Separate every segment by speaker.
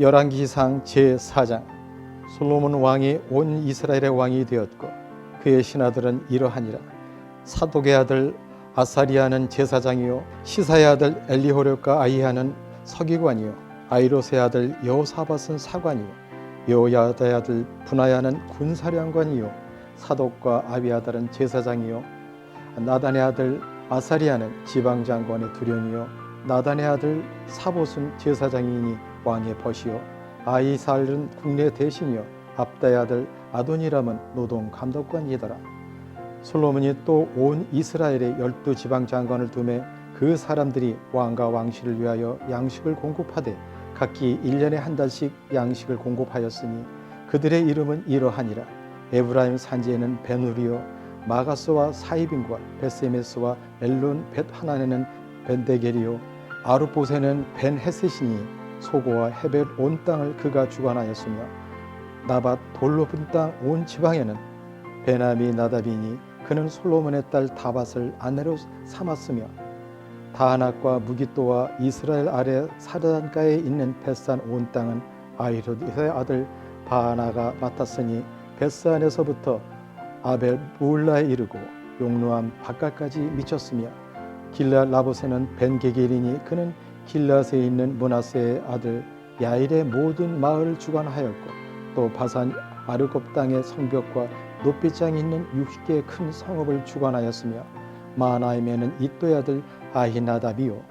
Speaker 1: 열왕기상 제4장 솔로몬 왕이 온 이스라엘의 왕이 되었고 그의 신하들은 이러하니라. 사독의 아들 아사리아는 제사장이요 시사의 아들 엘리호력과 아이하는 서기관이요 아이롯의 아들 여호사밧은 사관이요 여호야다의 아들 분하야는 군사령관이요 사독과 아비아달은 제사장이요 나단의 아들 아사리아는 지방장관의 두령이요 나단의 아들 사봇은 제사장이니 왕의 벗이요 아이살은 국내 대신이요 압다의 아들 아도니람은 노동 감독관이더라. 솔로몬이 또 온 이스라엘의 열두 지방 장관을 두매 그 사람들이 왕과 왕실을 위하여 양식을 공급하되 각기 일년에한 달씩 양식을 공급하였으니 그들의 이름은 이러하니라. 에브라임 산지에는 베누리요 마가스와 사이빈과 베세메스와 엘론 벳 하나네는 벤데겔이요 아르보세는 벤 헤셋이니 소고와 헤벨 온 땅을 그가 주관하였으며 나밧 돌로 분 땅 온 지방에는 베나미 나답이니 그는 솔로몬의 딸 다밧을 아내로 삼았으며 다하낙과 무기또와 이스라엘 아래 사단가에 있는 벳산 온 땅은 아이로드의 아들 바하나가 맡았으니 벳산에서부터 아벨 무울라에 이르고 용루암 바깥까지 미쳤으며 길라 라보세는 벤게겔이니 그는 길라스에 있는 문하세의 아들 야일의 모든 마을을 주관하였고 또 바산 아르곱 땅의 성벽과 높이장이 있는 60개의 큰 성읍을 주관하였으며 마하나임에는 이또의 아들 아히나답이요.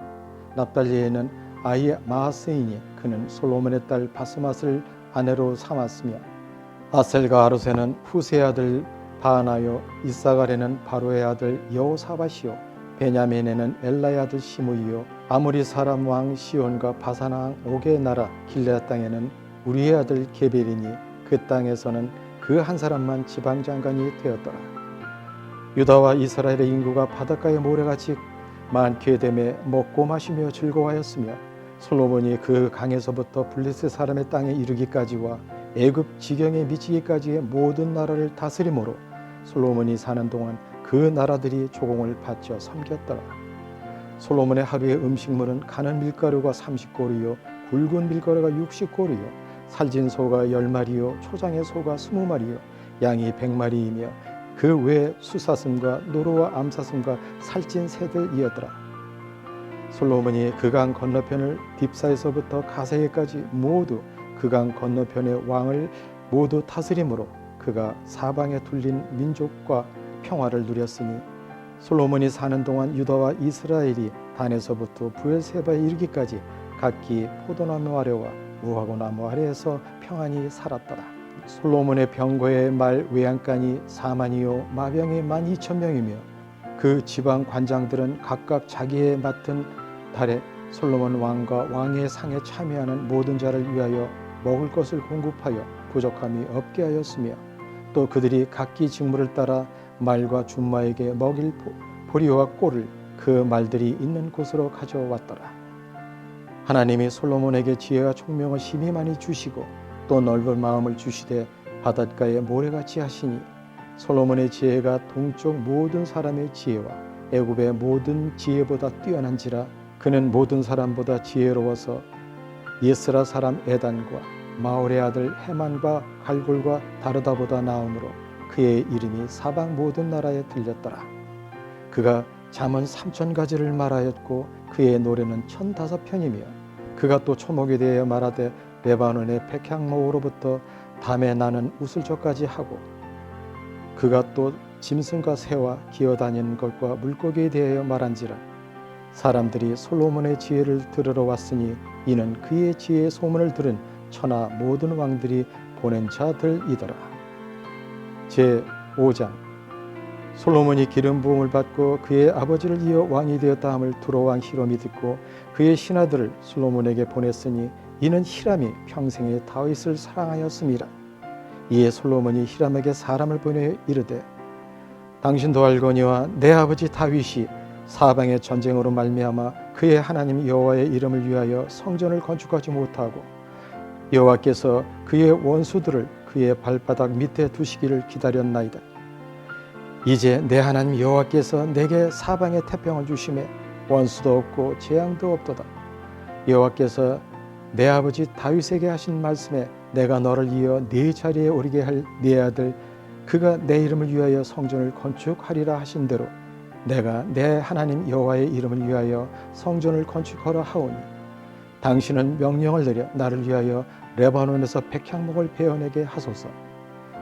Speaker 1: 납달리에는 아히 마하스이니 그는 솔로몬의 딸 바스맛을 아내로 삼았으며 아셀과 아르세는 후세의 아들 바하나요 이사갈에는 바로의 아들 여호사밧이요 베냐민에는 엘라의 아들 시므이요 아무리 사람 왕 시온과 바산 왕 옥의 나라 길레아 땅에는 우리의 아들 게벨이니 그 땅에서는 그 한 사람만 지방 장관이 되었더라 유다와 이스라엘의 인구가 바닷가의 모래같이 많게 됨에 먹고 마시며 즐거워하였으며 솔로몬이 그 강에서부터 블레셋 사람의 땅에 이르기까지와 애굽 지경에 미치기까지의 모든 나라를 다스림으로 솔로몬이 사는 동안 그 나라들이 조공을 바쳐 섬겼더라. 솔로몬의 하루의 음식물은 가는 밀가루가 30고리요 굵은 밀가루가 60고리요 살진 소가 10마리요 초장의 소가 20마리요 양이 100마리이며 그 외 수사슴과 노루와 암사슴과 살찐 새들이었더라. 솔로몬이 그강 건너편을 딥사에서부터 가세에까지 모두 그강 건너편의 왕을 모두 다스림으로 그가 사방에 둘린 민족과 평화를 누렸으니 솔로몬이 사는 동안 유다와 이스라엘이 단에서부터 부엘세바에 이르기까지 각기 포도나무 아래와 무화과 나무 아래에서 평안히 살았더라. 솔로몬의 병거의 말 외양간이 4만이요 마병이 만 2천 명이며 그 지방 관장들은 각각 자기의 맡은 달에 솔로몬 왕과 왕의 상에 참여하는 모든 자를 위하여 먹을 것을 공급하여 부족함이 없게 하였으며 또 그들이 각기 직무를 따라 말과 준마에게 먹일 보리와 꼴을 그 말들이 있는 곳으로 가져왔더라. 하나님이 솔로몬에게 지혜와 총명을 심히 많이 주시고 또 넓은 마음을 주시되 바닷가에 모래같이 하시니 솔로몬의 지혜가 동쪽 모든 사람의 지혜와 애굽의 모든 지혜보다 뛰어난지라 그는 모든 사람보다 지혜로워서 예스라 사람 에단과 마올의 아들 헤만과 갈골과 다르다보다 나음으로 그의 이름이 사방 모든 나라에 들렸더라. 그가 잠언 삼천 가지를 말하였고 그의 노래는 천 다섯 편이며 그가 또 초목에 대하여 말하되 레바논의 백향목으로부터 담에 나는 우슬초까지 하고 그가 또 짐승과 새와 기어다니는 것과 물고기에 대하여 말한지라 사람들이 솔로몬의 지혜를 들으러 왔으니 이는 그의 지혜의 소문을 들은 천하 모든 왕들이 보낸 자들이더라. 제 5장 솔로몬이 기름 부음을 받고 그의 아버지를 이어 왕이 되었다 함을 두로왕 히롬이 듣고 그의 신하들을 솔로몬에게 보냈으니 이는 히람이 평생에 다윗을 사랑하였음이라. 이에 솔로몬이 히람에게 사람을 보내 이르되 당신도 알거니와 내 아버지 다윗이 사방의 전쟁으로 말미암아 그의 하나님 여호와의 이름을 위하여 성전을 건축하지 못하고 여호와께서 그의 원수들을 그의 발바닥 밑에 두시기를 기다렸나이다. 이제 내 하나님 여호와께서 내게 사방에 태평을 주심에 원수도 없고 재앙도 없도다. 여호와께서 내 아버지 다윗에게 하신 말씀에 내가 너를 이어 네 자리에 오르게 할 네 아들 그가 내 이름을 위하여 성전을 건축하리라 하신 대로 내가 내 하나님 여호와의 이름을 위하여 성전을 건축하라 하오니 당신은 명령을 내려 나를 위하여 레바논에서 백향목을 베어내게 하소서.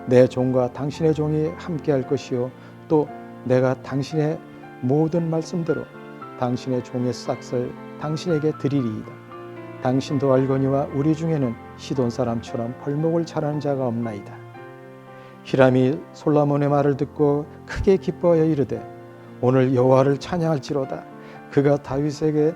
Speaker 1: 내 종과 당신의 종이 함께할 것이요. 또 내가 당신의 모든 말씀대로 당신의 종의 싹을 당신에게 드리리이다. 당신도 알거니와 우리 중에는 시돈 사람처럼 벌목을 잘하는 자가 없나이다. 히람이 솔라몬의 말을 듣고 크게 기뻐하여 이르되 오늘 여호와를 찬양할지로다. 그가 다윗에게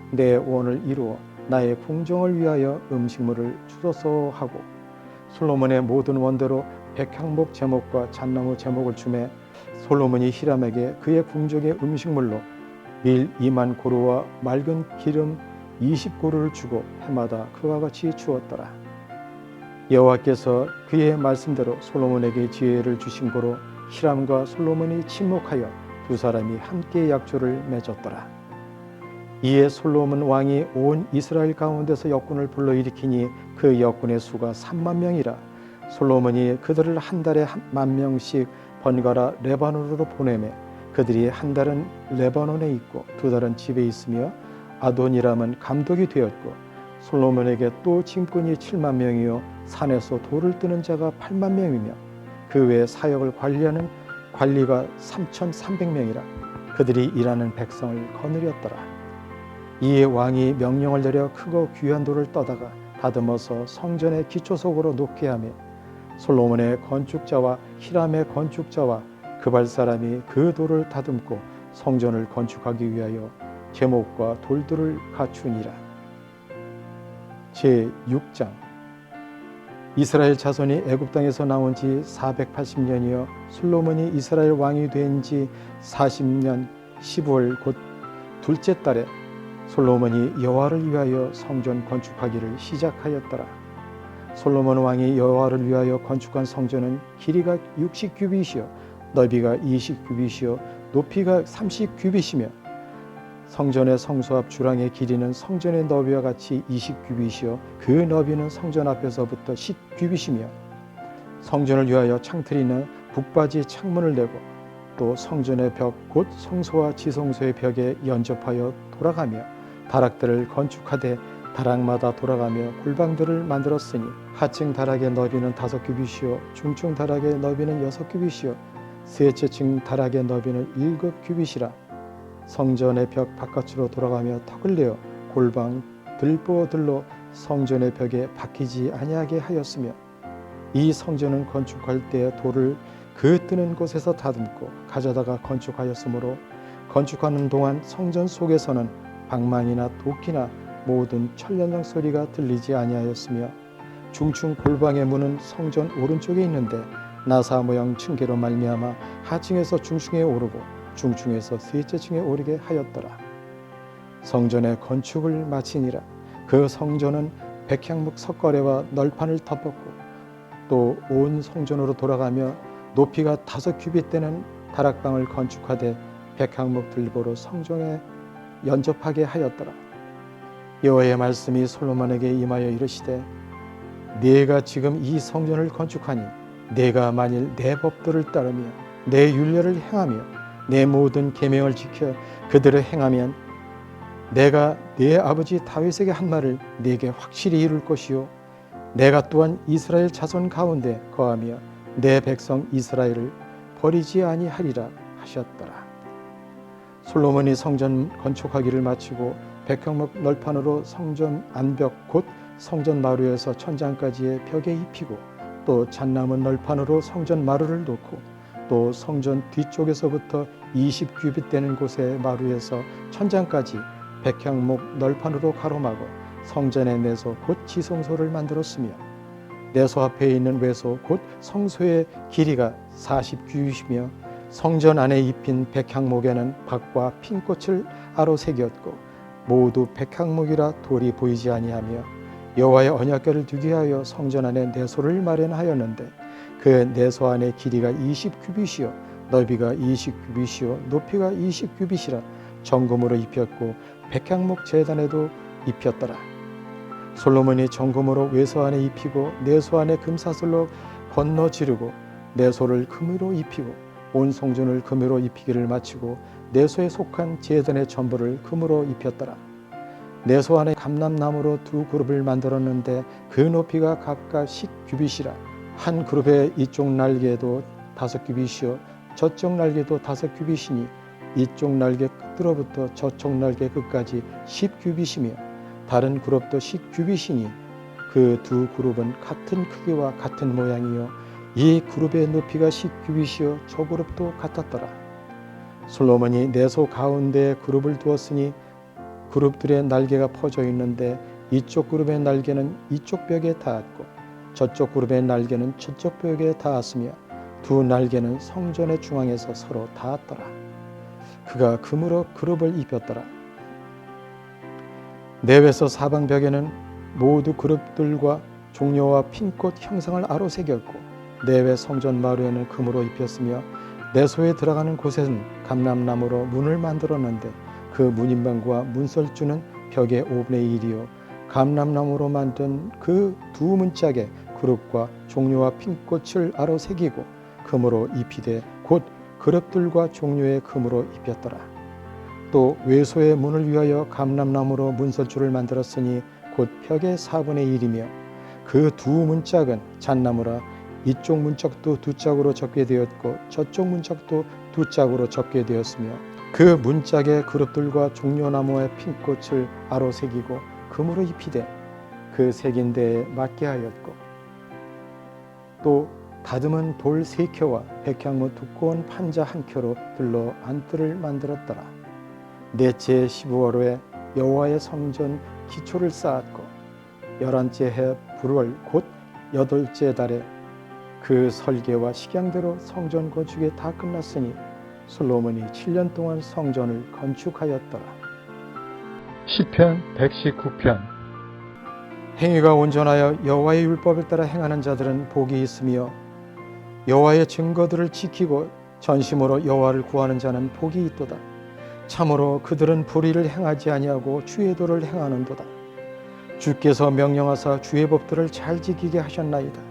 Speaker 1: 내 원을 이루어 나의 궁정을 위하여 음식물을 주소서 하고 솔로몬의 모든 원대로 백향목 제목과 잣나무 제목을 주매 솔로몬이 히람에게 그의 궁정의 음식물로 밀 2만 고루와 맑은 기름 20고루를 주고 해마다 그와 같이 주었더라. 여호와께서 그의 말씀대로 솔로몬에게 지혜를 주신 고로 히람과 솔로몬이 침묵하여 두 사람이 함께 약조를 맺었더라. 이에 솔로몬 왕이 온 이스라엘 가운데서 역군을 불러일으키니 그 역군의 수가 3만 명이라 솔로몬이 그들을 한 달에 만 명씩 번갈아 레바논으로 보내매 그들이 한 달은 레바논에 있고 두 달은 집에 있으며 아돈이람은 감독이 되었고 솔로몬에게 또 짐꾼이 7만 명이요 산에서 돌을 뜨는 자가 8만 명이며 그 외에 사역을 관리하는 관리가 3,300명이라 그들이 일하는 백성을 거느렸더라. 이에 왕이 명령을 내려 크고 귀한 돌을 떠다가 다듬어서 성전의 기초석으로 놓게 하며 솔로몬의 건축자와 히람의 건축자와 그발 사람이 그 돌을 다듬고 성전을 건축하기 위하여 제목과 돌들을 갖추니라. 제 6장 이스라엘 자손이 애굽 땅에서 나온 지 480년이요 솔로몬이 이스라엘 왕이 된 지 40년 15월 곧 둘째 달에 솔로몬이 여호와를 위하여 성전 건축하기를 시작하였더라. 솔로몬 왕이 여호와를 위하여 건축한 성전은 길이가 60규빗이요 넓이가 20규빗이요 높이가 30규빗이며 성전의 성소 앞 주랑의 길이는 성전의 너비와 같이 20규빗이요 그 너비는 성전 앞에서부터 10규빗이며 성전을 위하여 창틀이는 북바지 창문을 내고 또 성전의 벽 곧 성소와 지성소의 벽에 연접하여 돌아가며 다락들을 건축하되 다락마다 돌아가며 골방들을 만들었으니 하층 다락의 너비는 다섯 규빗이요 중층 다락의 너비는 여섯 규빗이요 셋째 층 다락의 너비는 일곱 규빗이라. 성전의 벽 바깥으로 돌아가며 턱을 내어 골방 들보들로 성전의 벽에 박히지 아니하게 하였으며 이 성전은 건축할 때 돌을 그 뜨는 곳에서 다듬고 가져다가 건축하였으므로 건축하는 동안 성전 속에서는 방망이나 도끼나 모든 천연장 소리가 들리지 아니하였으며 중층 골방의 문은 성전 오른쪽에 있는데 나사 모양 층계로 말미암아 하층에서 중층에 오르고 중층에서 셋째 층에 오르게 하였더라. 성전의 건축을 마치니라. 그 성전은 백향목 석가래와 널판을 덮었고 또 온 성전으로 돌아가며 높이가 다섯 규빗 되는 다락방을 건축하되 백향목 들보로 성전에 연접하게 하였더라. 여호와의 말씀이 솔로몬에게 임하여 이르시되 네가 지금 이 성전을 건축하니 네가 만일 내 법도를 따르며 내 율례를 행하며 내 모든 계명을 지켜 그들을 행하면 내가 네 아버지 다윗에게 한 말을 네게 확실히 이룰 것이요 내가 또한 이스라엘 자손 가운데 거하며 내 백성 이스라엘을 버리지 아니하리라 하셨더라. 솔로몬이 성전 건축하기를 마치고 백향목 널판으로 성전 안벽 곧 성전 마루에서 천장까지의 벽에 입히고 또 잣나무 널판으로 성전 마루를 놓고 또 성전 뒤쪽에서부터 20규빗 되는 곳의 마루에서 천장까지 백향목 널판으로 가로막어 성전의 내소 곧 지성소를 만들었으며 내소 앞에 있는 외소 곧 성소의 길이가 40규빗이며 성전 안에 입힌 백향목에는 박과 핀꽃을 아로 새겼고 모두 백향목이라 돌이 보이지 아니하며 여호와의 언약궤를 두게 하여 성전 안에 내소를 마련하였는데 그 내소 안의 길이가 20규빗이요 넓이가 20규빗이요 높이가 20규빗이라 정금으로 입혔고 백향목 제단에도 입혔더라. 솔로몬이 정금으로 외소 안에 입히고 내소 안에 금사슬로 건너 지르고 내소를 금으로 입히고 온 성전을 금으로 입히기를 마치고 내소에 속한 제단의 전부를 금으로 입혔더라. 내소 안에 감람나무로 두 그룹을 만들었는데 그 높이가 각각 10규빗이라 한 그룹의 이쪽 날개도 다섯 규빗이요 저쪽 날개도 다섯 규빗이니 이쪽 날개 끝으로부터 저쪽 날개 끝까지 10규빗이며 다른 그룹도 10규빗이니 그 두 그룹은 같은 크기와 같은 모양이요 이 그룹의 높이가 10규빗이요 저 그룹도 같았더라 솔로몬이 내소 가운데에 그룹을 두었으니 그룹들의 날개가 퍼져 있는데 이쪽 그룹의 날개는 이쪽 벽에 닿았고 저쪽 그룹의 날개는 저쪽 벽에 닿았으며 두 날개는 성전의 중앙에서 서로 닿았더라. 그가 금으로 그룹을 입혔더라. 내외서 사방벽에는 모두 그룹들과 종려와 핀꽃 형상을 아로 새겼고 내외 성전 마루에는 금으로 입혔으며 내소에 들어가는 곳에는 감람나무로 문을 만들었는데 그 문인방과 문설주는 벽의 5분의 1이요 감람나무로 만든 그 두 문짝에 그룹과 종려와 핀꽃을 아로 새기고 금으로 입히되 곧 그룹들과 종려의 금으로 입혔더라. 또 외소의 문을 위하여 감람나무로 문설주를 만들었으니 곧 벽의 4분의 1이며 그 두 문짝은 잣나무라 이쪽 문짝도 두 짝으로 적게 되었고 저쪽 문짝도 두 짝으로 적게 되었으며 그 문짝의 그룹들과 종려나무의 핀꽃을 아로 새기고 금으로 입히되 그 새긴 데에 맞게 하였고 또 다듬은 돌 세 켜와 백향무 두꺼운 판자 한 켜로 들러 안뜰을 만들었더라. 넷째 15월에 여호와의 성전 기초를 쌓았고 열한째 해 불월 곧 여덟째 달에 그 설계와 식양대로 성전 건축이 다 끝났으니 솔로몬이 7년 동안 성전을 건축하였더라. 시편 119편 행위가 온전하여 여호와의 율법을 따라 행하는 자들은 복이 있으며 여호와의 증거들을 지키고 전심으로 여호와를 구하는 자는 복이 있도다. 참으로 그들은 불의를 행하지 아니하고 주의 도를 행하는도다. 주께서 명령하사 주의 법들을 잘 지키게 하셨나이다.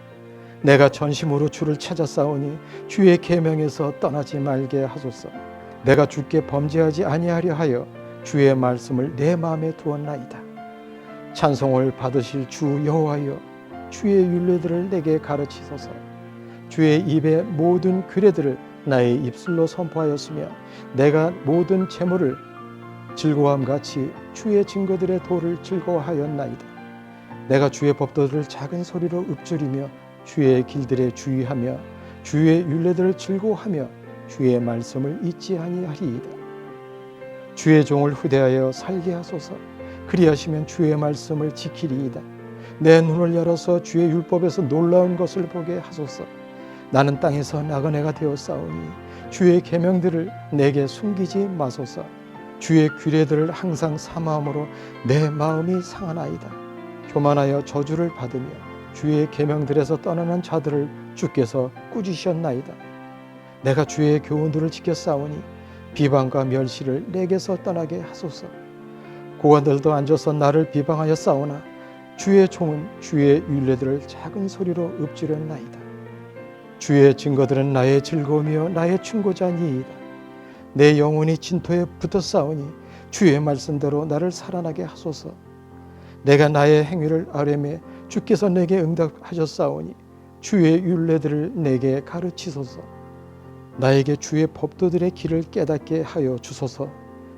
Speaker 1: 내가 전심으로 주를 찾아 싸우니 주의 계명에서 떠나지 말게 하소서. 내가 주께 범죄하지 아니하려 하여 주의 말씀을 내 마음에 두었나이다. 찬송을 받으실 주 여호와여, 주의 윤례들을 내게 가르치소서. 주의 입의 모든 규례들을 나의 입술로 선포하였으며 내가 모든 재물을 즐거함 같이 주의 증거들의 도를 즐거워하였나이다. 내가 주의 법도들을 작은 소리로 읊조리며 주의 길들에 주의하며 주의 윤례들을 즐거워하며 주의 말씀을 잊지 아니하리이다. 주의 종을 후대하여 살게 하소서. 그리하시면 주의 말씀을 지키리이다. 내 눈을 열어서 주의 율법에서 놀라운 것을 보게 하소서. 나는 땅에서 나그네가 되어 싸우니 주의 계명들을 내게 숨기지 마소서. 주의 규례들을 항상 사마음으로 내 마음이 상하나이다. 교만하여 저주를 받으며 주의 계명들에서 떠나는 자들을 주께서 꾸짖으셨나이다. 내가 주의 교훈들을 지켜 싸우니 비방과 멸시를 내게서 떠나게 하소서. 고관들도 앉아서 나를 비방하여 싸우나 주의 종은 주의 윤례들을 작은 소리로 읊조렸나이다. 주의 증거들은 나의 즐거움이요 나의 충고자니이다. 내 영혼이 진토에 붙어 싸우니 주의 말씀대로 나를 살아나게 하소서. 내가 나의 행위를 아뢰매 주께서 내게 응답하셨사오니 주의 율례들을 내게 가르치소서. 나에게 주의 법도들의 길을 깨닫게 하여 주소서.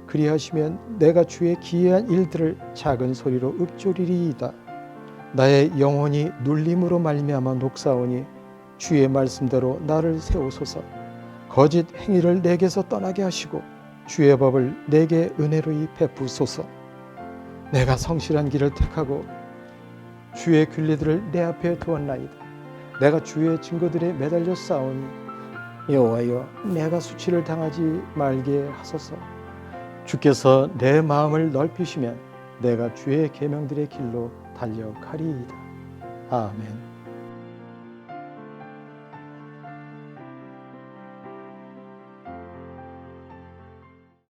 Speaker 1: 그리하시면 내가 주의 기이한 일들을 작은 소리로 읊조리리이다. 나의 영혼이 눌림으로 말미암아 녹사오니 주의 말씀대로 나를 세우소서. 거짓 행위를 내게서 떠나게 하시고 주의 법을 내게 은혜로이 베푸소서. 내가 성실한 길을 택하고 주의 규례들을 내 앞에 두었나이다. 내가 주의 증거들에 매달려 싸우니 여호와여 내가 수치를 당하지 말게 하소서. 주께서 내 마음을 넓히시면 내가 주의 계명들의 길로 달려가리이다. 아멘.